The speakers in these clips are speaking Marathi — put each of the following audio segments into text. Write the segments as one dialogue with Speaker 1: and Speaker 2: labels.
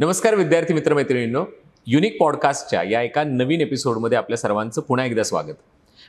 Speaker 1: नमस्कार विद्यार्थी मित्रमैत्रिणींनो. युनिक पॉडकास्टच्या या एका नवीन एपिसोडमध्ये आपल्या सर्वांचं पुन्हा एकदा स्वागत.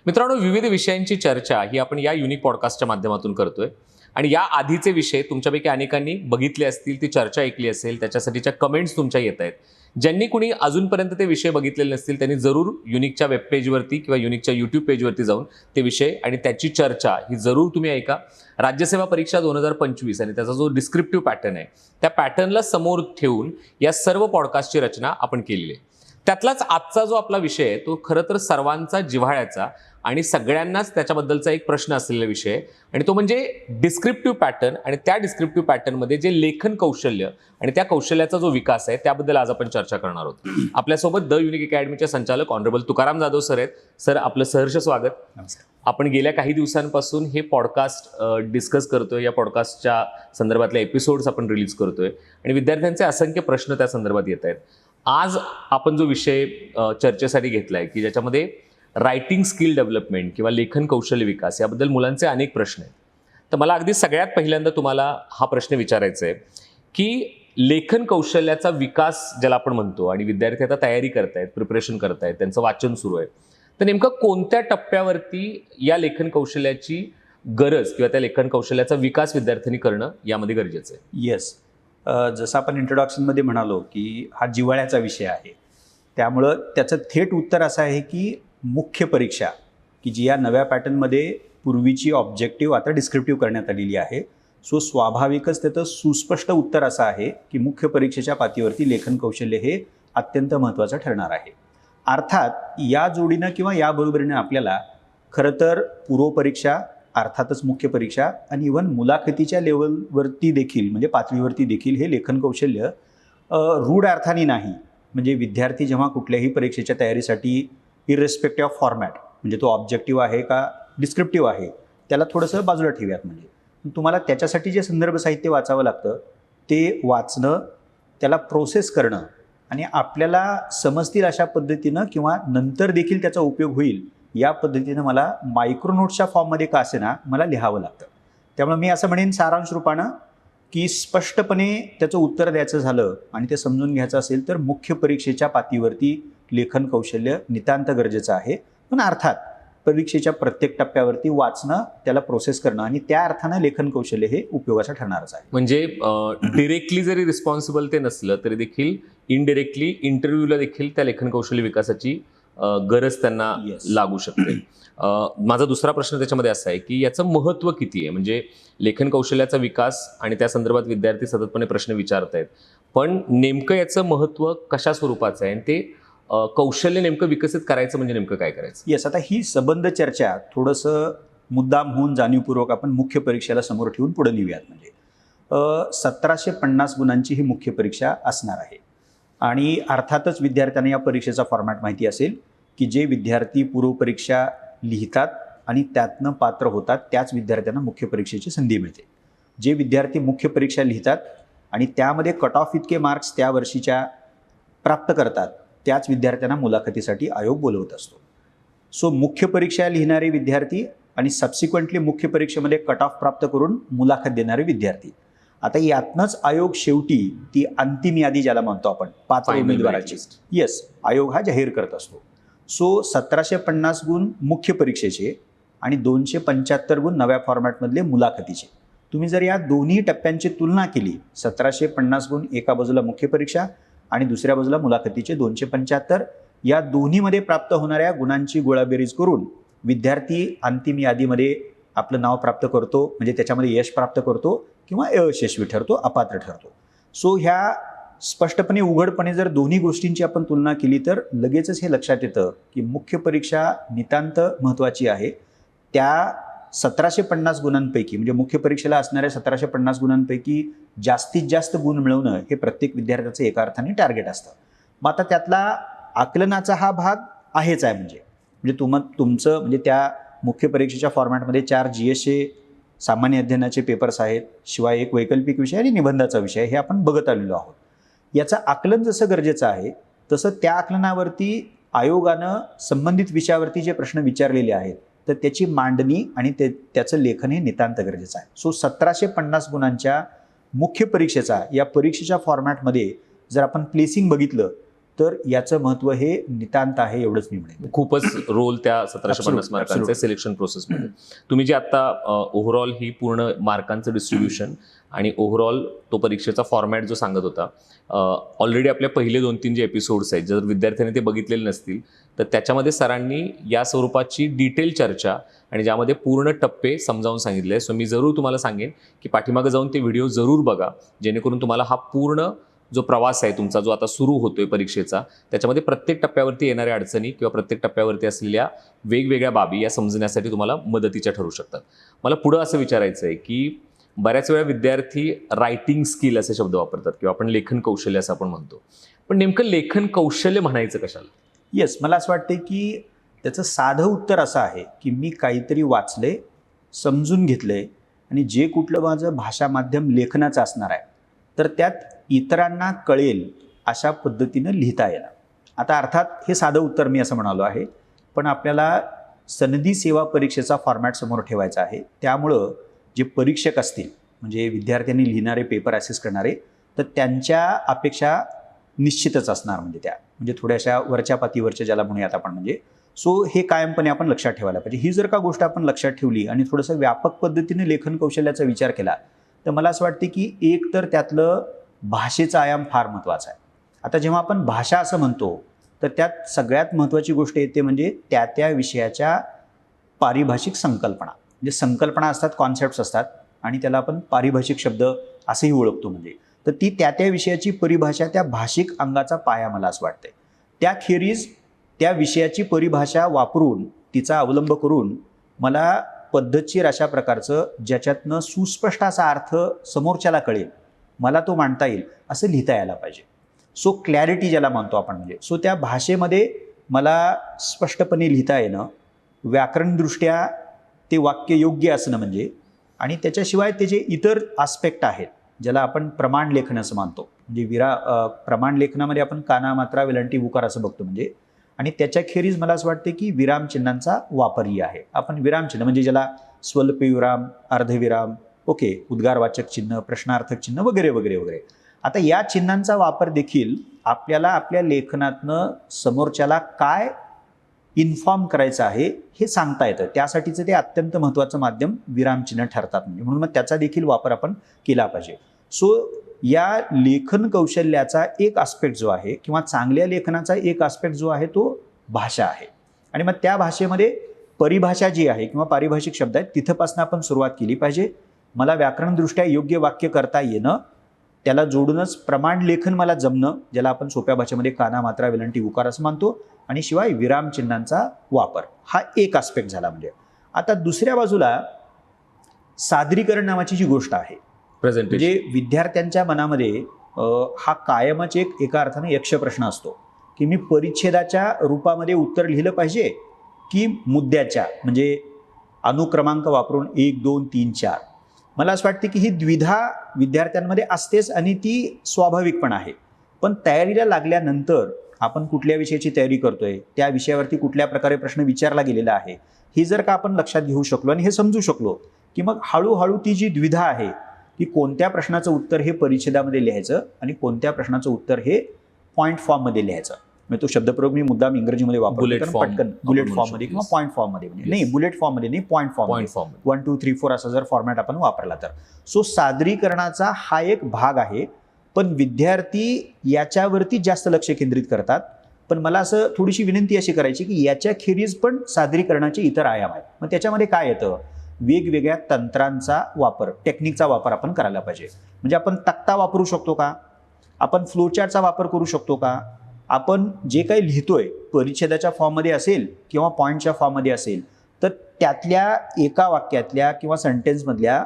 Speaker 1: मित्रांनो विविध विषयांची चर्चा ही आपण या युनिक पॉडकास्टच्या माध्यमातून करतोय. आणि या आधीचे विषय तुमच्यापैकी अनेकांनी बघितले असतील ती चर्चा ऐकली असेल त्याच्यासाठीच्या कमेंट्स तुमच्या येत आहेत. ज्यांनी कुणी अजूनपर्यंत ते विषय बघितलेले नसतील त्यांनी जरूर युनिकच्या वेबपेजवरती किंवा युनिकच्या यूट्यूब पेजवरती जाऊन ते विषय आणि त्याची चर्चा ही जरूर तुम्ही ऐका. राज्यसेवा परीक्षा दोन हजार पंचवीस आणि त्याचा जो डिस्क्रिप्टिव्ह पॅटर्न आहे त्या पॅटर्नला समोर ठेवून या सर्व पॉडकास्टची रचना आपण केलेली आहे. त्यातलाच आजचा जो आपला विषय आहे तो खरं तर सर्वांचा जिव्हाळ्याचा आणि सगळ्यांनाच त्याच्याबद्दलचा एक प्रश्न असलेला विषय आहे. आणि तो म्हणजे डिस्क्रिप्टिव्ह पॅटर्न आणि त्या डिस्क्रिप्टिव्ह पॅटर्नमध्ये जे लेखन कौशल्य आणि त्या कौशल्याचा जो विकास आहे त्याबद्दल आज आपण चर्चा करणार आहोत. आपल्यासोबत द युनिक अकॅडमीचे संचालक ऑनरेबल तुकाराम जाधव सर आहेत. सर आपलं सहर्ष स्वागत. आपण गेल्या काही दिवसांपासून हे पॉडकास्ट डिस्कस करतोय. या पॉडकास्टच्या संदर्भातले एपिसोड्स आपण रिलीज करतोय. आणि विद्यार्थ्यांचे असंख्य प्रश्न त्या संदर्भात येत आहेत. आज आपण जो विषय चर्चेसाठी घेतला आहे की ज्याच्यामध्ये रायटिंग स्किल डेव्हलपमेंट किंवा लेखन कौशल्य विकास याबद्दल मुलांचे अनेक प्रश्न आहेत. तर मला अगदी सगळ्यात पहिल्यांदा तुम्हाला हा प्रश्न विचारायचा आहे की लेखन कौशल्याचा विकास ज्याला आपण म्हणतो आणि विद्यार्थी आता तयारी करतायत प्रिपरेशन करतायत त्यांचं वाचन सुरू आहे तर नेमकं कोणत्या टप्प्यावरती या लेखन कौशल्याची गरज किंवा त्या लेखन कौशल्याचा विकास विद्यार्थ्यांनी करणं यामध्ये गरजेचं आहे?
Speaker 2: येस जसं आपण इंट्रोडक्शनमध्ये म्हणालो की हा जिव्हाळ्याचा विषय आहे. त्यामुळं त्याचं थेट उत्तर असं आहे की मुख्य परीक्षा की जी या नव्या पॅटर्नमध्ये पूर्वीची ऑब्जेक्टिव्ह आता डिस्क्रिप्टिव्ह करण्यात आलेली आहे. सो स्वाभाविकच त्याचं सुस्पष्ट उत्तर असं आहे की मुख्य परीक्षेच्या पातीवरती लेखन कौशल्य हे अत्यंत महत्त्वाचं ठरणार आहे. अर्थात या जोडीनं किंवा या बरोबरीनं आपल्याला खरं तर पूर्वपरीक्षा अर्थातच मुख्य परीक्षा आणि इव्हन मुलाखतीच्या लेवलवरती देखील म्हणजे पातळीवरती देखील हे लेखन कौशल्य रूढ अर्थाने नाही. म्हणजे विद्यार्थी जेव्हा कुठल्याही परीक्षेच्या तयारीसाठी इरेस्पेक्टिव्ह ऑफ फॉर्मॅट म्हणजे तो ऑब्जेक्टिव्ह आहे का डिस्क्रिप्टिव्ह आहे त्याला थोडंसं बाजूला ठेवूयात म्हणजे. तुम्हाला त्याच्यासाठी जे संदर्भ साहित्य वाचावं लागतं ते वाचणं त्याला प्रोसेस करणं आणि आपल्याला समजतील अशा पद्धतीनं किंवा नंतर देखील त्याचा उपयोग होईल या पद्धतीनं मला मायक्रोनोट्सच्या फॉर्ममध्ये का असेना मला लिहावं लागतं. त्यामुळे मी असं म्हणेन सारांश रूपानं की स्पष्टपणे त्याचं उत्तर द्यायचं झालं आणि ते समजून घ्यायचं असेल तर मुख्य परीक्षेच्या पातीवरती लेखन कौशल्य नितांत गरजेचं आहे. पण अर्थात परीक्षेच्या प्रत्येक टप्प्यावरती वाचणं त्याला प्रोसेस करणं आणि त्या अर्थानं लेखन कौशल्य हे उपयोगाचं ठरणारच आहे.
Speaker 1: म्हणजे डिरेक्टली जरी रिस्पॉन्सिबल ते नसलं तरी देखील इनडिरेक्टली इंटरव्ह्यूला देखील त्या लेखन कौशल्य विकासाची गरज त्यांना. लागू शकते. माझा दुसरा प्रश्न त्याच्यामध्ये असा आहे की याचं महत्त्व किती आहे? म्हणजे लेखन कौशल्याचा विकास आणि त्या संदर्भात विद्यार्थी सततपणे प्रश्न विचारत आहेत पण नेमकं याचं महत्त्व कशा स्वरूपाचं आहे? आणि ते कौशल्य नेमकं विकसित करायचं म्हणजे नेमकं काय करायचं?
Speaker 2: येस आता ही सबंध चर्चा थोडंसं मुद्दाम होऊन जाणीवपूर्वक आपण मुख्य परीक्षेला समोर ठेवून पुढे नेऊयात. म्हणजे सतराशे पन्नास गुणांची ही मुख्य परीक्षा असणार आहे. आणि अर्थातच विद्यार्थ्यांना या परीक्षेचा फॉर्मॅट माहिती असेल की जे विद्यार्थी पूर्वपरीक्षा लिहितात आणि त्यातनं पात्र होतात त्याच विद्यार्थ्यांना मुख्य परीक्षेची संधी मिळते. जे विद्यार्थी मुख्य परीक्षा लिहितात आणि त्यामध्ये कट ऑफ इतके मार्क्स त्या वर्षीच्या प्राप्त करतात त्याच विद्यार्थ्यांना मुलाखतीसाठी आयोग बोलवत असतो. सो मुख्य परीक्षा लिहिणारे विद्यार्थी आणि सबसिक्वेंटली मुख्य परीक्षेमध्ये कट ऑफ प्राप्त करून मुलाखत देणारे विद्यार्थी. आता यातनंच आयोग शेवटी ती अंतिम यादी ज्याला म्हणतो आपण पात्र
Speaker 1: Final
Speaker 2: उमेदवाराची. येस आयोग हा जाहीर करत असतो. सो सतराशे पन्नास गुण मुख्य परीक्षेचे आणि दोनशे पंच्याहत्तर गुण नव्या फॉर्मॅटमधले मुलाखतीचे. तुम्ही जर या दोन्ही टप्प्यांची तुलना केली सतराशे पन्नास गुण एका बाजूला मुख्य परीक्षा आणि दुसऱ्या बाजूला मुलाखतीचे दोनशे पंच्याहत्तर या दोन्हीमध्ये प्राप्त होणाऱ्या गुणांची गोळाबेरीज करून विद्यार्थी अंतिम यादीमध्ये आपलं नाव प्राप्त करतो म्हणजे त्याच्यामध्ये यश प्राप्त करतो किंवा अयशस्वी ठरतो अपात्र ठरतो. सो ह्या स्पष्टपणे उघडपणे जर दोन्ही गोष्टींची आपण तुलना केली तर लगेचच हे लक्षात येतं की मुख्य परीक्षा नितांत महत्त्वाची आहे. त्या सतराशे पन्नास गुणांपैकी म्हणजे मुख्य परीक्षेला असणाऱ्या सतराशे पन्नास गुणांपैकी जास्तीत जास्त गुण मिळवणं हे प्रत्येक विद्यार्थ्याचं एका अर्थाने टार्गेट असतं. मग आता त्यातला आकलनाचा हा भाग आहेच आहे म्हणजे. म्हणजे तुम तुमचं म्हणजे त्या मुख्य परीक्षेच्या फॉर्मॅटमध्ये चार जी एसचे सामान्य अध्ययनाचे पेपर्स आहेत शिवाय एक वैकल्पिक विषय आणि निबंधाचा विषय हे आपण बघत आलेलो आहोत. याचं आकलन जसं गरजेचं आहे तसं त्या आकलनावरती आयोगानं संबंधित विषयावरती जे प्रश्न विचारलेले आहेत तर त्याची मांडणी आणि ते त्याचं लेखन हे नितांत गरजेचं आहे. सो सतराशे पन्नास गुणांच्या मुख्य परीक्षेचा या परीक्षेच्या फॉर्मॅटमध्ये जर आपण प्लेसिंग बघितलं तर याचं महत्त्व हे नितांत आहे एवढंच मी म्हणेन.
Speaker 1: खूपच रोल त्या सतराशे पन्नास मार्कांचे. सिलेक्शन प्रोसेसमध्ये तुम्ही जे आता ओव्हरऑल ही पूर्ण मार्कांचं डिस्ट्रीब्युशन आणि ओव्हरऑल तो परीक्षेचा फॉर्मॅट जो सांगत होता ऑलरेडी आपले पहिले दोन तीन जे एपिसोड्स आहेत जर विद्यार्थ्यांनी ते बघितलेले नसतील तर त्याच्यामध्ये सरांनी या स्वरूपाची डिटेल चर्चा आणि ज्यामध्ये पूर्ण टप्पे समजावून सांगितले सो मी जरूर तुम्हाला सांगेन की पाठीमागं जाऊन ते व्हिडिओ जरूर बघा जेणेकरून तुम्हाला हा पूर्ण जो प्रवास आहे तुमचा जो आता सुरू होतोय परीक्षेचा त्याच्यामध्ये प्रत्येक टप्प्यावरती येणाऱ्या अडचणी किंवा प्रत्येक टप्प्यावरती असलेल्या वेगवेगळ्या बाबी या समजण्यासाठी तुम्हाला मदतीच्या ठरू शकतात. मला पुढं असं विचारायचं आहे की बऱ्याच वेळा विद्यार्थी रायटिंग स्किल असे शब्द वापरतात किंवा आपण लेखन कौशल्य असं आपण म्हणतो. पण नेमकं लेखन कौशल्य म्हणायचं कशाला?
Speaker 2: येस मला असं वाटते की त्याचं साधं उत्तर असं आहे की मी काहीतरी वाचले समजून घेतले आणि जे कुठलं माझं भाषा माध्यम लेखनाचं असणार आहे तर त्यात इतरांना कळेल अशा पद्धतीनं लिहिता येणं आता अर्थात हे साधं उत्तर मी असं म्हणालो आहे पण आपल्याला सनदी सेवा परीक्षेचा फॉर्मॅट समोर ठेवायचा आहे. त्यामुळं जे परीक्षक असतील म्हणजे विद्यार्थ्यांनी लिहिणारे पेपर ॲसेस करणारे तर त्यांच्या अपेक्षा निश्चितच असणार म्हणजे त्या. म्हणजे थोड्याशा वरच्या पातीवरच्या ज्याला म्हणूयात आपण म्हणजे. सो हे कायमपणे आपण लक्षात ठेवायला पाहिजे. ही जर का गोष्ट आपण लक्षात ठेवली आणि थोडंसं व्यापक पद्धतीने लेखन कौशल्याचा विचार केला तर मला असं वाटते की एक तर त्यातलं भाषेचा आयाम फार महत्त्वाचा आहे. आता जेव्हा आपण भाषा असं म्हणतो तर त्यात सगळ्यात महत्त्वाची गोष्ट येते म्हणजे त्या त्या विषयाच्या पारिभाषिक संकल्पना. म्हणजे संकल्पना असतात कॉन्सेप्ट्स असतात आणि त्याला आपण पारिभाषिक शब्द असंही ओळखतो म्हणजे. तर ती त्या त्या विषयाची परिभाषा त्या भाषिक अंगाचा पाया मला असं वाटतंय. त्याखेरीज त्या विषयाची परिभाषा वापरून तिचा अवलंब करून मला पद्धतशीर अशा प्रकारचं ज्याच्यातनं सुस्पष्ट असा अर्थ समोरच्याला कळेल मला तो मांडता येईल असं लिहिता यायला पाहिजे. सो क्लॅरिटी ज्याला मानतो आपण म्हणजे. सो त्या भाषेमध्ये मला स्पष्टपणे लिहिता येणं व्याकरणदृष्ट्या ते वाक्य योग्य असणं म्हणजे आणि त्याच्याशिवाय त्याचे इतर आस्पेक्ट आहेत ज्याला आपण प्रमाण लेखन असं मानतो. म्हणजे विरा प्रमाण लेखनामध्ये आपण काना मात्रा वेलांटी उकार असं बघतो म्हणजे. आणि त्याच्याखेरीज मला असं वाटते की विरामचिन्हांचा वापरही आहे. आपण विरामचिन्ह म्हणजे ज्याला स्वल्पविराम अर्धविराम ओके उद्गारवाचक चिन्ह प्रश्नार्थक चिन्ह वगैरे वगैरे वगैरे. आता या चिन्हांचा वापर देखील आपल्याला आपल्या लेखनातनं समोरच्याला काय इन्फॉर्म करायचं आहे हे सांगता येतं. त्यासाठीचं ते अत्यंत महत्त्वाचं माध्यम विरामचिन्ह ठरतात. म्हणजे म्हणून मग त्याचा देखील वापर आपण केला पाहिजे. सो या लेखन कौशल्याचा एक आस्पेक्ट जो आहे किंवा चांगल्या लेखनाचा एक आस्पेक्ट जो आहे तो भाषा आहे. आणि मग त्या भाषेमध्ये परिभाषा जी आहे किंवा पारिभाषिक शब्द आहेत तिथंपासून आपण सुरुवात केली पाहिजे. मला व्याकरणदृष्ट्या योग्य वाक्य करता येणं त्याला जोडूनच प्रमाण लेखन मला जमणं ज्याला आपण सोप्या भाषेमध्ये काना मात्रा विलंटी उकार असं मानतो आणि शिवाय विरामचिन्हांचा वापर. हा एक आस्पेक्ट झाला म्हणजे. आता दुसऱ्या बाजूला सादरीकरण नावाची जी गोष्ट आहे
Speaker 1: प्रेझेंटेशन
Speaker 2: म्हणजे विद्यार्थ्यांच्या मनामध्ये हा कायमच एक एका अर्थाने यक्ष प्रश्न असतो की मी परिच्छेदाच्या रूपामध्ये उत्तर लिहिलं पाहिजे की मुद्द्याच्या म्हणजे अनुक्रमांक वापरून एक दोन तीन चार. मला असं वाटतं की ही द्विधा विद्यार्थ्यांमध्ये असतेच आणि ती स्वाभाविक पण आहे. पण तयारीला लागल्यानंतर आपण कुठल्या विषयाची तयारी करतोय त्या विषयावरती कुठल्या प्रकारे प्रश्न विचारला गेलेला आहे ही जर का आपण लक्षात घेऊ शकलो आणि हे समजू शकलो की मग हळूहळू ती जी द्विधा आहे की कोणत्या प्रश्नाचं उत्तर हे परिच्छेदामध्ये लिहायचं आणि कोणत्या प्रश्नाचं उत्तर हे पॉईंट फॉर्ममध्ये लिहायचं. म्हणजे तो शब्दप्रयोग मी मुद्दाम इंग्रजीमध्ये वापरतो
Speaker 1: form
Speaker 2: पटकन. बुलेट फॉर्ममध्ये किंवा. पॉईंट फॉर्ममध्ये म्हणजे. नाही बुलेट फॉर्ममध्ये नाही point form
Speaker 1: point form
Speaker 2: one two three four असा जर फॉर्मॅट आपण वापरला तर. सो सादरीकरणाचा हा एक भाग आहे पण विद्यार्थी याच्यावरती जास्त लक्ष केंद्रित करतात. पण मला असं थोडीशी विनंती अशी करायची की याच्या खेरीज पण सादरीकरणाचे इतर आयाम आहेत. मग त्याच्यामध्ये काय येतं? वेगवेगळ्या तंत्रांचा वापर टेक्निकचा वापर आपण करायला पाहिजे. म्हणजे आपण तक्ता वापरू शकतो का? आपण फ्लोचार्टचा वापर करू शकतो का? आपण जे काही लिहितोय परिच्छेदाच्या फॉर्ममध्ये असेल किंवा पॉईंटच्या फॉर्ममध्ये असेल तर त्यातल्या एका वाक्यातल्या किंवा सेंटेन्समधल्या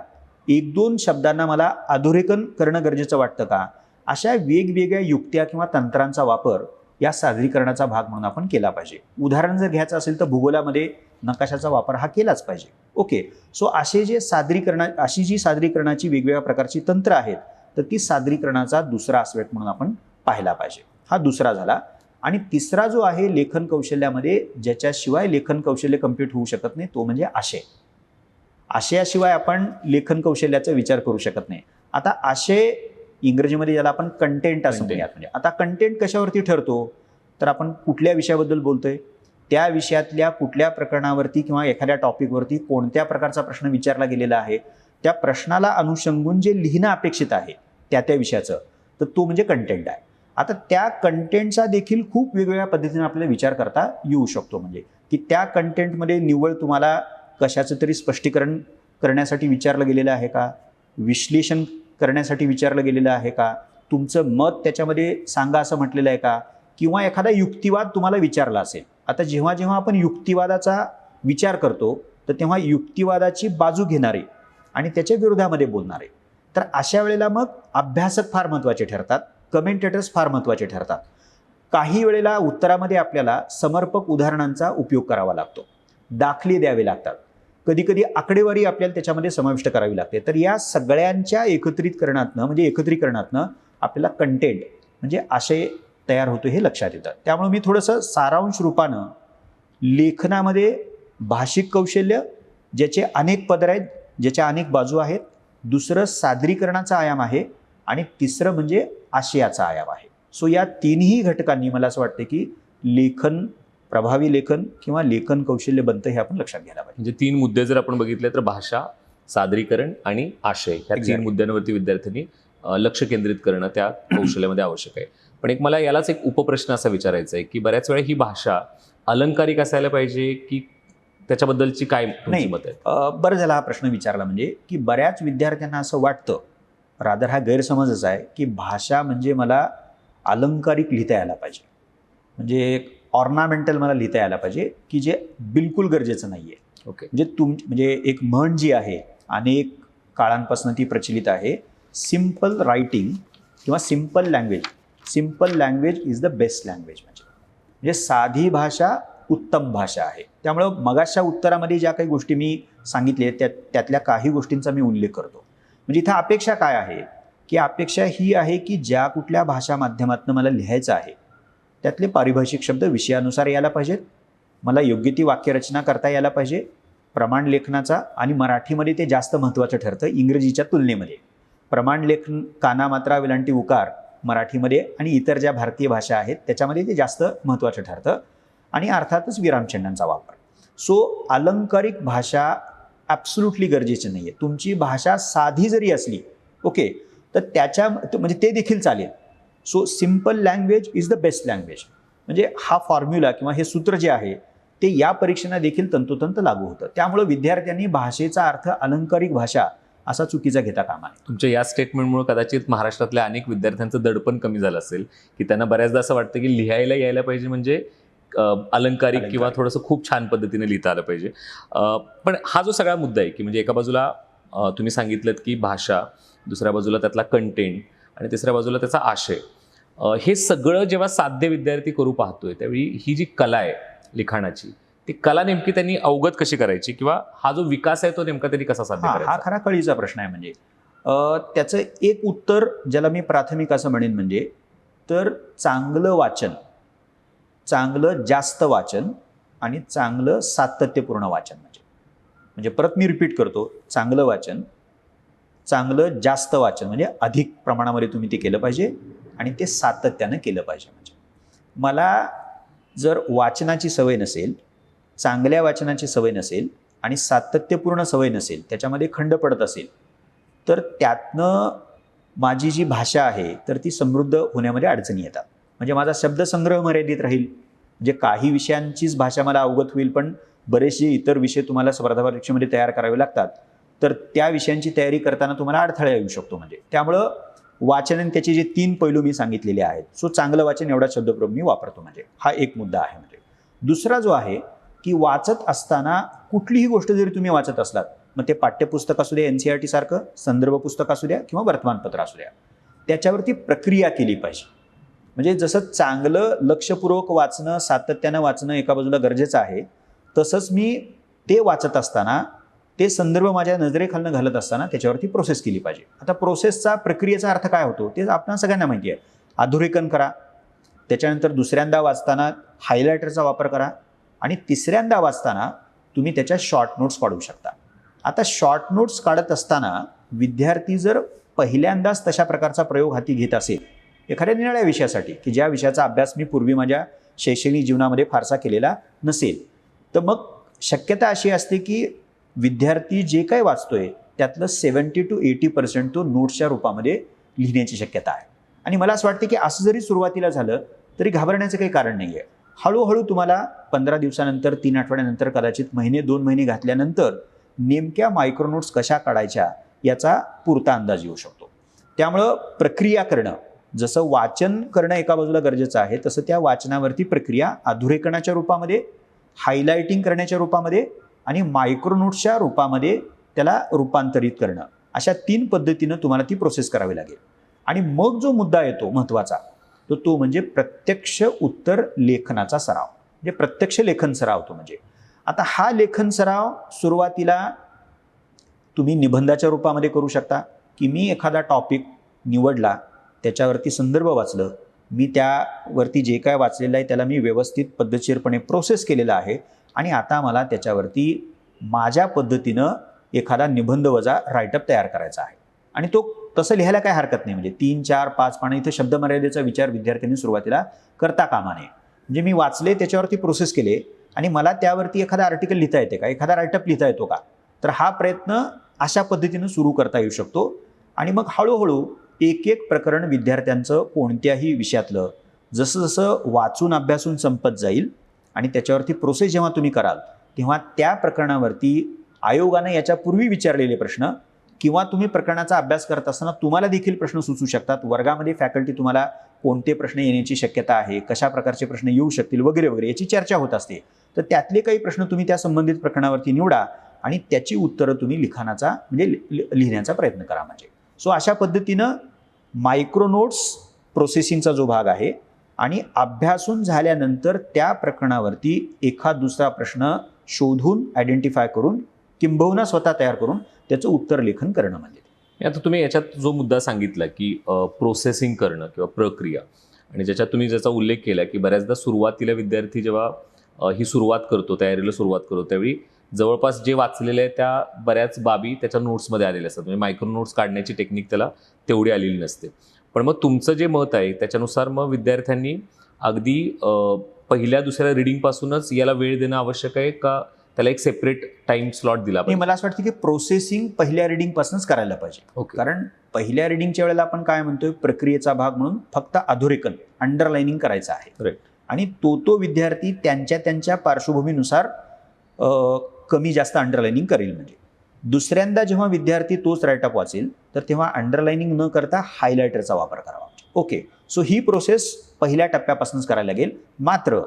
Speaker 2: एक दोन शब्दांना मला अधोरेखन करणं गरजेचं वाटतं का? अशा वेगवेगळ्या युक्त्या किंवा तंत्रांचा वापर या सादरीकरणाचा भाग म्हणून आपण केला पाहिजे. उदाहरण जर घ्यायचं असेल तर भूगोलामध्ये नकाशाचा वापर हा केलाच पाहिजे. ओके. सो असे जे सादरीकरणा अशी जी सादरीकरणाची वेगवेगळ्या प्रकारची तंत्र आहेत तर ती सादरीकरणाचा दुसरा आस्पेक्ट म्हणून आपण पाहिला पाहिजे. हा दुसरा झाला. आणि तिसरा जो आहे लेखन कौशल्यामध्ये ज्याच्याशिवाय लेखन कौशल्य कंप्लीट होऊ शकत नाही तो म्हणजे आशय. आशयाशिवाय आपण लेखन कौशल्याचा विचार करू शकत नाही. आता आशय इंग्रजीमध्ये ज्याला आपण कंटेंट असं. म्हणूयात. म्हणजे आता कंटेंट कशावरती ठरतो? तर आपण कुठल्या विषयाबद्दल बोलतोय? त्या विषयातल्या कुठल्या प्रकरणावरती किंवा एखाद्या टॉपिकवरती कोणत्या प्रकारचा प्रश्न विचारला गेलेला आहे? त्या प्रश्नाला अनुषंगून जे लिहिणं अपेक्षित आहे त्या त्या विषयाचं. तर तो म्हणजे कंटेंट आहे. आता त्या कंटेंटचा देखील खूप वेगवेगळ्या पद्धतीने आपल्याला विचार करता येऊ शकतो. म्हणजे की त्या कंटेंटमध्ये निव्वळ तुम्हाला कशाचं तरी स्पष्टीकरण करण्यासाठी विचारलं गेलेलं आहे का? विश्लेषण करण्यासाठी विचारलं गेलेलं आहे का? तुमचं मत त्याच्यामध्ये सांगा असं म्हटलेलं आहे का? किंवा एखादा युक्तिवाद तुम्हाला विचारला असेल. आता जेव्हा जेव्हा आपण युक्तिवादाचा विचार करतो तर तेव्हा युक्तिवादाची बाजू घेणारे आणि त्याच्या विरोधामध्ये बोलणारे. तर अशा वेळेला मग अभ्यासक फार महत्त्वाचे ठरतात. कमेंटेटर्स फार महत्त्वाचे ठरतात. काही वेळेला उत्तरामध्ये आपल्याला समर्पक उदाहरणांचा उपयोग करावा लागतो. दाखले द्यावे लागतात. कधीकधी आकडेवारी आपल्याला त्याच्यामध्ये समाविष्ट करावी लागते. तर या सगळ्यांच्या एकत्रितकरणातनं म्हणजे एकत्रीकरणातनं आपल्याला कंटेंट म्हणजे आशय तयार होतो हे लक्षात येतं. त्यामुळे मी थोडंसं सारांश रूपानं लेखनामध्ये भाषिक कौशल्य ज्याचे अनेक पदर आहेत ज्याच्या अनेक बाजू आहेत. दुसरं सादरीकरणाचा आयाम आहे. आणि तिसरं म्हणजे आशयाचा आयाम आहे सो या तिन्ही घटकांनी मला असं वाटतं की लेखन प्रभावी लेखन किंवा लेखन कौशल्य बनतं हे आपण लक्षात घ्यायला पाहिजे
Speaker 1: म्हणजे तीन मुद्दे जर आपण बघितले तर भाषा सादरीकरण आणि आशय ह्या तीन. मुद्द्यांवरती विद्यार्थ्यांनी लक्ष केंद्रित करणं त्या कौशल्यामध्ये आवश्यक आहे पण एक मला यालाच एक उपप्रश्न असा विचारायचा आहे की बऱ्याच वेळा ही भाषा अलंकारिक असायला पाहिजे की त्याच्याबद्दलची काय
Speaker 2: नाही.
Speaker 1: मत आहे
Speaker 2: बरं झाला हा प्रश्न विचारला म्हणजे की बऱ्याच विद्यार्थ्यांना असं वाटतं रादर हा गैरसमजच आहे की भाषा म्हणजे मला अलंकारिक लिहिता यायला पाहिजे. म्हणजे एक ऑर्नामेंटल मला लिहिता यायला पाहिजे की जे बिलकुल गरजेचं नाही आहे
Speaker 1: ओके
Speaker 2: म्हणजे तुम म्हणजे एक म्हण जी आहे अनेक काळांपासून ती प्रचलित आहे. सिंपल रायटिंग किंवा simple language simple language is the best language म्हणजे. म्हणजे साधी भाषा उत्तम भाषा आहे. त्यामुळं मगाशा उत्तरामध्ये ज्या काही गोष्टी मी सांगितले त्या त्यातल्या काही गोष्टींचा मी उल्लेख करतो. म्हणजे इथं अपेक्षा काय आहे? की अपेक्षा ही आहे की ज्या कुठल्या भाषा माध्यमातून मला लिहायचं आहे त्यातले पारिभाषिक शब्द विषयानुसार यायला पाहिजेत मला योग्य ती वाक्यरचना करता यायला पाहिजे प्रमाण लेखनाचा आणि मराठीमध्ये ते जास्त महत्त्वाचं ठरतं इंग्रजीच्या तुलनेमध्ये. प्रमाण लेखन काना मात्रा विलांटी उकार मराठीमध्ये आणि इतर ज्या भारतीय भाषा आहेत त्याच्यामध्ये ते जास्त महत्त्वाचं ठरतं आणि अर्थातच विरामचिन्हांचा वापर. सो अलंकारिक भाषा ॲब्सुल्युटली गरजेची नाही आहे तुमची भाषा साधी जरी असली ओके तर त्याच्या म्हणजे ते देखील चालेल. So simple language is the best language म्हणजे हा फॉर्म्युला किंवा हे सूत्र जे आहे ते या परीक्षेला देखील तंतोतंत लागू होतं. त्यामुळं विद्यार्थ्यांनी भाषेचा अर्थ अलंकारिक भाषा असा चुकीचा घेता कामा नये.
Speaker 1: तुमच्या या स्टेटमेंटमुळे कदाचित महाराष्ट्रातल्या अनेक विद्यार्थ्यांचं दडपण कमी झालं असेल की त्यांना बऱ्याचदा असं वाटतं की लिहायला यायला पाहिजे म्हणजे अलंकारिक किंवा. थोडंसं खूप छान पद्धतीने लिहिता आलं पाहिजे. पण हा जो सगळा मुद्दा आहे की म्हणजे एका बाजूला तुम्ही सांगितलं की भाषा दुसऱ्या बाजूला त्यातला कंटेंट आणि तिसऱ्या बाजूला त्याचा आशय. हे सगळं जेव्हा साध्य विद्यार्थी करू पाहतोय त्यावेळी ही जी कला आहे लिखाणाची ती कला नेमकी त्यांनी अवगत कशी करायची किंवा हा जो विकास आहे तो नेमका त्यांनी कसा साध्य
Speaker 2: हा हा
Speaker 1: करायचा?
Speaker 2: खरा कळीचा प्रश्न आहे म्हणजे. त्याचं एक उत्तर ज्याला मी प्राथमिक असं म्हणेन म्हणजे तर चांगलं वाचन. चांगलं जास्त वाचन आणि चांगलं सातत्यपूर्ण वाचन म्हणजे. म्हणजे परत मी रिपीट करतो चांगलं वाचन चांगलं जास्त वाचन म्हणजे अधिक प्रमाणामध्ये तुम्ही ते केलं पाहिजे आणि ते सातत्यानं केलं पाहिजे म्हणजे. मला जर वाचनाची सवय नसेल चांगल्या वाचनाची सवय नसेल आणि सातत्यपूर्ण सवय नसेल त्याच्यामध्ये खंड पडत असेल तर त्यातनं माझी जी भाषा आहे तर ती समृद्ध होण्यामध्ये अडचणी येतात. म्हणजे माझा शब्दसंग्रह मर्यादित राहील. म्हणजे काही विषयांचीच भाषा मला अवगत होईल पण बरेचसे इतर विषय तुम्हाला स्पर्धा परीक्षेमध्ये तयार करावे लागतात. तर त्या विषयांची तयारी करताना तुम्हाला अडथळा येऊ शकतो म्हणजे. त्यामुळं वाचन आणि त्याचे जे तीन पैलू मी सांगितलेले आहेत सो चांगलं वाचन एवढा शब्दप्रयोग मी वापरतो म्हणजे. हा एक मुद्दा आहे म्हणजे. दुसरा जो आहे की वाचत असताना कुठलीही गोष्ट जरी तुम्ही वाचत असलात मग ते पाठ्यपुस्तक असू द्या एन सी आर टी सारखं संदर्भ पुस्तक असू द्या किंवा वर्तमानपत्र असू द्या त्याच्यावरती प्रक्रिया केली पाहिजे. म्हणजे जसं चांगलं लक्षपूर्वक वाचणं सातत्यानं वाचणं एका बाजूला गरजेचं आहे तसंच मी ते वाचत असताना ते संदर्भ माझ्या नजरेखालनं घालत असताना त्याच्यावरती प्रोसेस केली पाहिजे. आता प्रोसेसचा प्रक्रियेचा अर्थ काय होतो? ते आपल्या सगळ्यांना माहिती आहे. अधोरेखन करा. त्याच्यानंतर दुसऱ्यांदा वाचताना हायलायटरचा वापर करा. आणि तिसऱ्यांदा वाचताना तुम्ही त्याच्या शॉर्ट नोट्स काढू शकता. आता शॉर्ट नोट्स काढत असताना विद्यार्थी जर पहिल्यांदाच तशा प्रकारचा प्रयोग हाती घेत असेल एखाद्या निराळ्या विषयासाठी की ज्या विषयाचा अभ्यास मी पूर्वी माझ्या शैक्षणिक जीवनामध्ये फारसा केलेला नसेल. तर मग शक्यता अशी असते की विद्यार्थी जे काय वाचतोय त्यातलं सेवन्टी टू एटी पर्सेंट तो नोट्सच्या रूपामध्ये लिहिण्याची शक्यता आहे. आणि मला असं वाटतं की असं जरी सुरुवातीला झालं तरी घाबरण्याचं काही कारण नाही आहे हळूहळू तुम्हाला पंधरा दिवसानंतर तीन आठवड्यानंतर कदाचित महिने दोन महिने घातल्यानंतर नेमक्या मायक्रोनोट्स कशा काढायच्या याचा पुरता अंदाज येऊ शकतो. त्यामुळं प्रक्रिया करणं जसं वाचन करणं एका बाजूला गरजेचं आहे तसं त्या वाचनावरती प्रक्रिया अधुरेखनाच्या रूपामध्ये हायलायटिंग करण्याच्या रूपामध्ये आणि मायक्रोनोट्सच्या रूपामध्ये त्याला रूपांतरित करणं. अशा तीन पद्धतीनं तुम्हाला ती प्रोसेस करावी लागेल. आणि मग जो मुद्दा येतो महत्त्वाचा तो तो म्हणजे प्रत्यक्ष उत्तर लेखनाचा सराव. म्हणजे प्रत्यक्ष लेखन सराव तो म्हणजे. आता हा लेखन सराव सुरुवातीला तुम्ही निबंधाच्या रूपामध्ये करू शकता. की मी एखादा टॉपिक निवडला त्याच्यावरती संदर्भ वाचलं. मी त्यावरती जे काय वाचलेलं आहे त्याला मी व्यवस्थित पद्धतशीरपणे प्रोसेस केलेला आहे. आणि आता मला त्याच्यावरती माझ्या पद्धतीनं एखादा निबंध वजा रायटअप तयार करायचा आहे. आणि तो तसं लिहायला काय हरकत नाही. म्हणजे तीन चार पाच पानं इथं शब्दमर्यादेचा विचार विद्यार्थ्यांनी सुरुवातीला करता कामा नये. म्हणजे मी वाचले त्याच्यावरती प्रोसेस केले आणि मला त्यावरती एखादा आर्टिकल लिहिता येते का? एखादा रायटअप लिहिता येतो का? तर हा प्रयत्न अशा पद्धतीनं सुरू करता येऊ शकतो. आणि मग हळूहळू एक एक प्रकरण विद्यार्थ्यांचं कोणत्याही विषयातलं. जसं जसं वाचून अभ्यासून संपत जाईल आणि त्याच्यावरती प्रोसेस जेव्हा तुम्ही कराल तेव्हा त्या प्रकरणावरती आयोगानं याच्यापूर्वी विचारलेले प्रश्न किंवा तुम्ही प्रकरणाचा अभ्यास करत असताना तुम्हाला देखील प्रश्न सुचू शकतात. वर्गामध्ये फॅकल्टी तुम्हाला कोणते प्रश्न येण्याची शक्यता आहे कशा प्रकारचे प्रश्न येऊ शकतील वगैरे वगैरे याची चर्चा होत असते. तर त्यातले काही प्रश्न तुम्ही त्या संबंधित प्रकरणावरती निवडा आणि त्याची उत्तरं तुम्ही लिखाणाचा म्हणजे लि- लि- लिहिण्याचा प्रयत्न करा म्हणजे. सो अशा पद्धतीनं मायक्रोनोट्स प्रोसेसिंगचा जो भाग आहे आणि अभ्यासून झाल्यानंतर त्या प्रकरणावरती एखाद दुसरा प्रश्न शोधून आयडेंटिफाय करून किंबहुना स्वतः तयार करून त्याचं उत्तर लेखन करणं म्हणजे
Speaker 1: आता तुम्ही याच्यात जो मुद्दा सांगितला की प्रोसेसिंग करणं किंवा प्रक्रिया आणि ज्याच्यात तुम्ही ज्याचा उल्लेख केला की बऱ्याचदा सुरुवातीला विद्यार्थी जेव्हा ही सुरुवात करतो तयारीला सुरुवात करतो त्यावेळी जवळपास जे वाचलेले आहे त्या बऱ्याच बाबी त्याच्या नोट्समध्ये आलेल्या असतात. म्हणजे मायक्रो नोट्स काढण्याची टेक्निक त्याला तेवढी आलेली नसते. पण मग तुमचं जे मत आहे त्याच्यानुसार मग विद्यार्थ्यांनी अगदी पहिल्या दुसऱ्या रिडिंगपासूनच याला वेळ देणं आवश्यक आहे का त्याला एक सेपरेट टाइम स्लॉट दिला पाहिजे?
Speaker 2: मला असं वाटतं की प्रोसेसिंग पहिल्या रिडिंगपासूनच करायला पाहिजे.
Speaker 1: ओके
Speaker 2: कारण पहिल्या रिडिंगच्या वेळेला आपण काय म्हणतोय प्रक्रियेचा भाग म्हणून फक्त अधोरेखन अंडरलाइनिंग करायचं आहे.
Speaker 1: Right.
Speaker 2: आणि तो तो विद्यार्थी त्यांच्या त्यांच्या पार्श्वभूमीनुसार कमी जास्त अंडरलाइनिंग करेल म्हणजे. दुसऱ्यांदा जेव्हा विद्यार्थी तोच राईटअप वाचेल तर तेव्हा अंडरलाइनिंग न करता हायलायटरचा वापर करावा ओके सो ही प्रोसेस पहिल्या टप्प्यापासूनच करायला लागेल. मात्र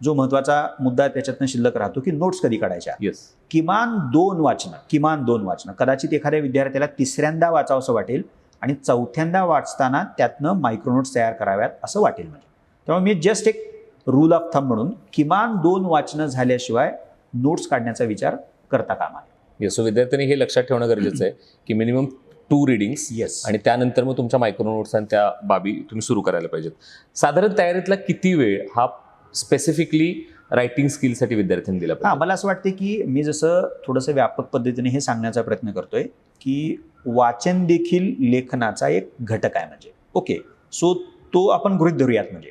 Speaker 2: जो महत्त्वाचा मुद्दा त्याच्यातनं शिल्लक राहतो की नोट्स कधी काढायच्या?
Speaker 1: येस
Speaker 2: किमान दोन वाचनं किमान दोन वाचनं कदाचित एखाद्या विद्यार्थ्याला तिसऱ्यांदा वाचावंसं वाटेल आणि चौथ्यांदा वाचताना त्यातनं मायक्रोनोट्स तयार कराव्यात असं वाटेल म्हणजे. त्यामुळे मी जस्ट एक रूल ऑफ थंब म्हणून किमान दोन वाचनं झाल्याशिवाय नोट्स काढण्याचा विचार करता कामा नये
Speaker 1: येस सो विद्यार्थ्यांनी हे लक्षात ठेवणं गरजेचं आहे की मिनिमम टू रिडिंग्स
Speaker 2: येस
Speaker 1: आणि त्यानंतर मग तुमच्या मायक्रो नोट्स आणि त्या बाबी तुम्ही सुरू करायला पाहिजेत. साधारण तयारीतला किती वेळ हा स्पेसिफिकली रायटिंग स्किलसाठी विद्यार्थ्यांनी दिला
Speaker 2: हां मला असं वाटतं की मी जसं थोडंसं व्यापक पद्धतीने हे सांगण्याचा प्रयत्न करतोय की वाचन देखील लेखनाचा एक घटक आहे म्हणजे. ओके सो तो आपण गृहीत धरूयात म्हणजे.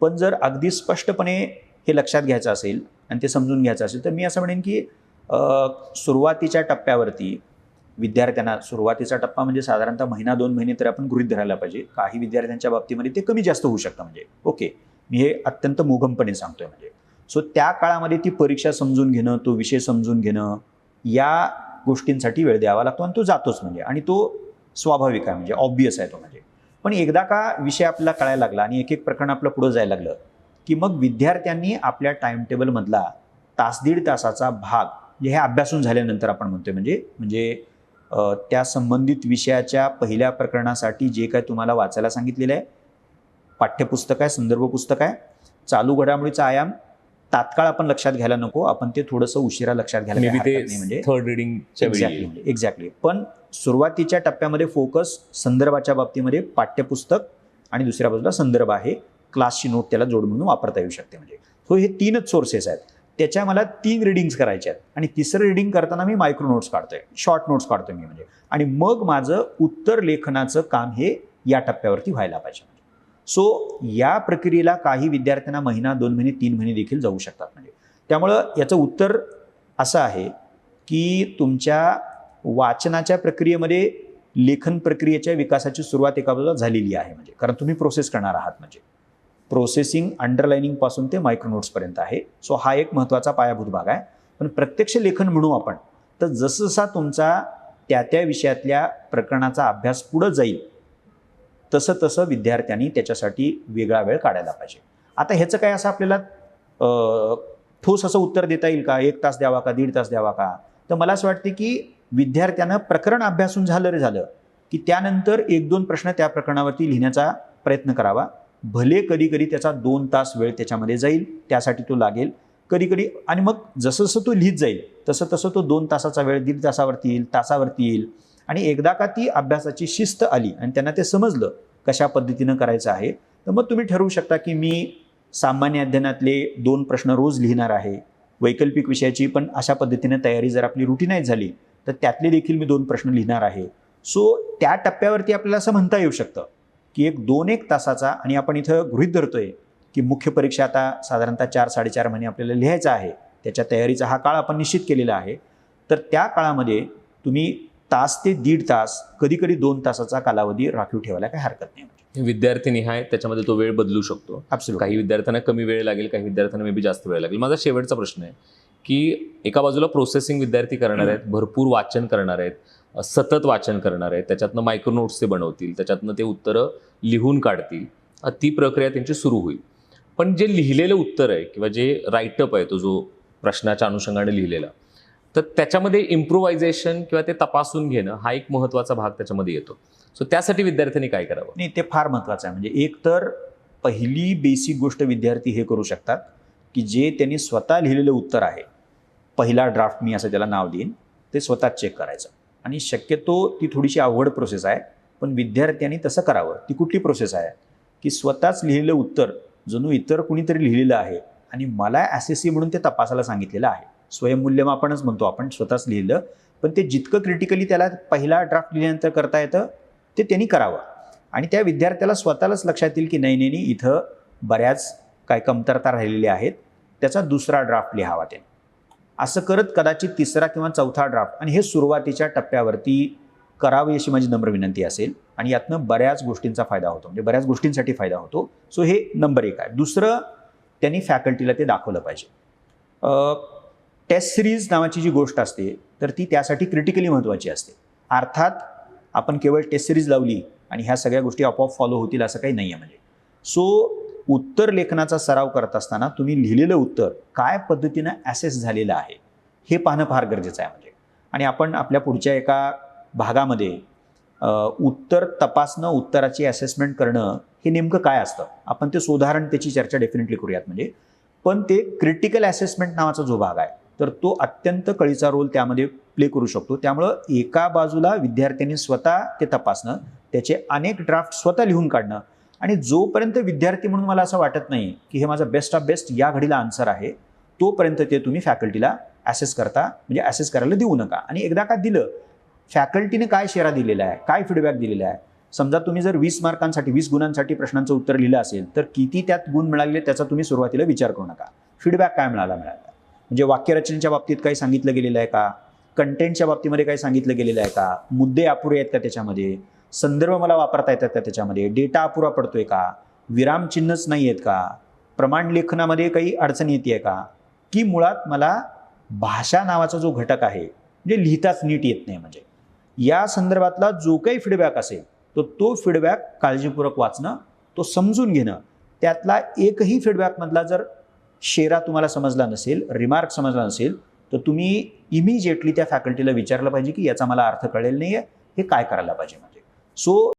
Speaker 2: पण जर अगदी स्पष्टपणे हे लक्षात घ्यायचं असेल आणि ते समजून घ्यायचं असेल तर मी असं म्हणेन की सुरुवातीच्या टप्प्यावरती विद्यार्थ्यांना सुरुवातीचा टप्पा म्हणजे साधारणतः महिना दोन महिने तर आपण गृहीत धरायला पाहिजे. काही विद्यार्थ्यांच्या बाबतीमध्ये ते कमी जास्त होऊ शकतं म्हणजे. ओके. मी हे अत्यंत मोघमपणे सांगतोय म्हणजे. सो त्या काळामध्ये ती परीक्षा समजून घेणं तो विषय समजून घेणं या गोष्टींसाठी वेळ द्यावा लागतो आणि तो जातोच म्हणजे. आणि तो स्वाभाविक आहे म्हणजे ऑब्वियस आहे तो म्हणजे. पण एकदा का विषय आपल्याला कळायला लागला आणि एक एक प्रकरण आपलं पुढं जायला लागलं की मग विद्यार्थ्यांनी आपल्या टाइम टेबलमधला तास दीड तासाचा भाग जे हे अभ्यासून झाल्यानंतर आपण म्हणतोय. म्हणजे म्हणजे त्या संबंधित विषयाच्या पहिल्या प्रकरणासाठी जे काय तुम्हाला वाचायला सांगितलेलं आहे पाठ्यपुस्तक आहे संदर्भ पुस्तक आहे चालू घडामोडीचा आयाम तात्काळ आपण लक्षात घ्यायला नको आपण ते थोडंसं उशिरा लक्षात घ्यायला म्हणजे
Speaker 1: थर्ड रिडिंगच्या वेळी.
Speaker 2: एक्झॅक्टली एक्झॅक्टली पण सुरुवातीच्या टप्प्यामध्ये फोकस संदर्भाच्या बाबतीमध्ये पाठ्यपुस्तक आणि दुसऱ्या बाजूला संदर्भ आहे. क्लासची नोट त्याला जोड म्हणून वापरता येऊ शकते म्हणजे. सो हे तीनच सोर्सेस आहेत. त्याच्या मला तीन रिडिंग्स करायच्या आहेत. आणि तिसरं रिडिंग करताना मी मायक्रो नोट्स काढतोय. शॉर्ट नोट्स काढतोय मी म्हणजे. आणि मग माझं उत्तर लेखनाचं काम हे या टप्प्यावरती व्हायला पाहिजे म्हणजे. सो या प्रक्रियेला काही विद्यार्थ्यांना महिना दोन महिने तीन महिने देखील जाऊ शकतात म्हणजे. त्यामुळं याचं उत्तर असं आहे की तुमच्या वाचनाच्या प्रक्रियेमध्ये लेखन प्रक्रियेच्या विकासाची सुरुवात एका बाजूला झालेली आहे म्हणजे. कारण तुम्ही प्रोसेस करणार आहात म्हणजे. प्रोसेसिंग अंडरलाइनिंगपासून ते मायक्रो नोट्सपर्यंत आहे. सो हा एक महत्त्वाचा पायाभूत भाग आहे. पण प्रत्यक्ष लेखन म्हणू आपण तर जसजसा तुमचा त्या त्या विषयातल्या प्रकरणाचा अभ्यास पुढं जाईल तसं तसं विद्यार्थ्यांनी त्याच्यासाठी वेगळा वेळ काढायला पाहिजे. आता ह्याचं काय असं आपल्याला ठोस असं उत्तर देता येईल का? एक तास द्यावा का? दीड तास द्यावा का? तर मला असं वाटते की विद्यार्थ्यानं प्रकरण अभ्यासून झालं रे झालं की त्यानंतर एक दोन प्रश्न त्या प्रकरणावरती लिहिण्याचा प्रयत्न करावा. भले कधी कधी त्याचा दोन तास वेळ त्याच्यामध्ये जाईल त्यासाठी तो लागेल. कधी कधी आणि मग जसं जसं तो लिहित जाईल तसं तसं तो दोन तासाचा वेळ दीड तासावरती येईल तासावरती येईल. आणि एकदा का ती अभ्यासाची शिस्त आली आणि त्यांना ते समजलं कशा पद्धतीनं करायचं आहे तर मग तुम्ही ठरवू शकता की मी सामान्य अध्ययनातले दोन प्रश्न रोज लिहिणार आहे. वैकल्पिक विषयाची पण अशा पद्धतीने तयारी जर आपली रुटीनाईज झाली तर त्यातले देखील मी दोन प्रश्न लिहिणार आहे. सो त्या टप्प्यावरती आपल्याला असं म्हणता येऊ शकतं. की एक दोन एक तासाचा आणि आपण इथं गृहीत धरतोय की मुख्य परीक्षा आता साधारणतः चार साडेचार महिने आपल्याला लिहायचा आहे. त्याच्या तयारीचा हा काळ आपण निश्चित केलेला आहे. तर त्या काळामध्ये तुम्ही तास ते दीड तास कधी कधी दोन तासाचा कालावधी राखीव ठेवायला काही हरकत नाही.
Speaker 1: विद्यार्थी निहाय त्याच्यामध्ये तो वेळ बदलू शकतो. काही विद्यार्थ्यांना कमी वेळ लागेल काही विद्यार्थ्यांना मे बी जास्त वेळ लागेल. माझा शेवटचा प्रश्न आहे की एका बाजूला प्रोसेसिंग विद्यार्थी करणार आहेत भरपूर वाचन करणार आहेत सतत वाचन करणार आहेत. त्याच्यातनं मायक्रोनोट्स ते बनवतील. त्याच्यातनं ते उत्तरं लिहून काढतील. ती प्रक्रिया त्यांची सुरू होईल. पण जे लिहिलेलं उत्तर आहे किंवा जे राईटअप आहे तो जो प्रश्नाच्या अनुषंगाने लिहिलेला तर त्याच्यामध्ये इम्प्रोव्हायझेशन किंवा ते तपासून घेणं हा एक महत्त्वाचा भाग त्याच्यामध्ये येतो. सो त्यासाठी विद्यार्थ्यांनी काय करावं?
Speaker 2: नाही ते फार महत्त्वाचं आहे. म्हणजे एक तर पहिली बेसिक गोष्ट विद्यार्थी हे करू शकतात की जे त्यांनी स्वतः लिहिलेलं उत्तर आहे पहिला ड्राफ्ट मी असं त्याला नाव देईन ते स्वतः चेक करायचं. आणि शक्यतो ती थोडीशी अवघड प्रोसेस आहे. पण विद्यार्थ्यांनी तसं करावं. ती कुठली प्रोसेस आहे? की स्वतःच लिहिलेलं उत्तर जणू इतर कुणीतरी लिहिलेलं आहे आणि मला ॲसेसी म्हणून ते तपासायला सांगितलेलं आहे. स्वयंमूल्यमापनच म्हणतो आपण स्वतःच लिहिलं. पण ते जितकं क्रिटिकली त्याला पहिला ड्राफ्ट लिहिल्यानंतर करता येतं ते त्यांनी करावं. आणि त्या विद्यार्थ्याला स्वतःलाच लक्षात येईल की नाही नाही नाही, इथं बऱ्याच काय कमतरता राहिलेल्या आहेत. त्याचा दुसरा ड्राफ्ट लिहावा त्याने. असं करत कदाचित तिसरा किंवा चौथा ड्राफ्ट आणि हे सुरुवातीच्या टप्प्यावरती करावी अशी माझी नम्र विनंती असेल. आणि यातनं बऱ्याच गोष्टींचा फायदा होतो. म्हणजे बऱ्याच गोष्टींसाठी फायदा होतो. सो हे नंबर एक आहे. दुसरं त्यांनी फॅकल्टीला ते दाखवलं पाहिजे. टेस्ट सिरीज नावाची जी गोष्ट असते तर ती त्यासाठी क्रिटिकली महत्त्वाची असते. अर्थात आपण केवळ टेस्ट सिरीज लावली आणि ह्या सगळ्या गोष्टी आपोआप फॉलो होतील असं काही नाही आहे म्हणजे. सो उत्तर लेखनाचा सराव करत असताना तुम्ही लिहिलेलं उत्तर काय पद्धतीनं ॲसेस झालेलं आहे हे पाहणं फार गरजेचं आहे म्हणजे आणि आपण आपल्या पुढच्या एका भागामध्ये उत्तर तपासणं उत्तराची ॲसेसमेंट करणं हे नेमकं काय असतं? आपण ते सुधारण त्याची चर्चा डेफिनेटली करूयात. म्हणजे पण ते क्रिटिकल ॲसेसमेंट नावाचा जो भाग आहे तर तो अत्यंत कळीचा रोल त्यामध्ये प्ले करू शकतो. त्यामुळं एका बाजूला विद्यार्थ्यांनी स्वतः ते तपासणं त्याचे अनेक ड्राफ्ट स्वतः लिहून काढणं आणि जोपर्यंत विद्यार्थी म्हणून मला असं वाटत नाही की हे माझं बेस्ट ऑफ बेस्ट या घडीला आन्सर आहे तोपर्यंत ते तुम्ही फॅकल्टीला ॲसेस करता म्हणजे ॲसेस करायला देऊ नका. आणि एकदा का दिलं फॅकल्टीने काय शेरा दिलेला आहे काय फीडबॅक दिलेला आहे? समजा तुम्ही जर वीस मार्कांसाठी वीस गुणांसाठी प्रश्नांचं उत्तर लिहिलं असेल तर किती त्यात गुण मिळाले त्याचा तुम्ही सुरुवातीला विचार करू नका. फीडबॅक काय मिळाला मिळाला. म्हणजे वाक्यरचनेच्या बाबतीत काही सांगितलं गेलेलं आहे का? कंटेंटच्या बाबतीमध्ये काही सांगितलं गेलेलं आहे का? मुद्दे अपुरे आहेत का त्याच्यामध्ये? संदर्भ मला वापरता येतात का त्याच्यामध्ये? डेटा अपुरा पडतोय का? विरामचिन्हच नाही आहेत का? प्रमाण लेखनामध्ये काही अडचण येते आहे का? की मुळात मला भाषा नावाचा जो घटक आहे म्हणजे लिहिताच नीट येत नाही म्हणजे. या संदर्भातला जो काही फीडबॅक असेल तर तो फीडबॅक काळजीपूर्वक वाचणं तो समजून घेणं त्यातला एकही फीडबॅकमधला जर शेरा तुम्हाला समजला नसेल रिमार्क समजला नसेल तर तुम्ही इमिजिएटली त्या फॅकल्टीला विचारलं पाहिजे की याचा मला अर्थ कळेल नाही आहे हे काय करायला पाहिजे म्हणजे. म्हणजे सो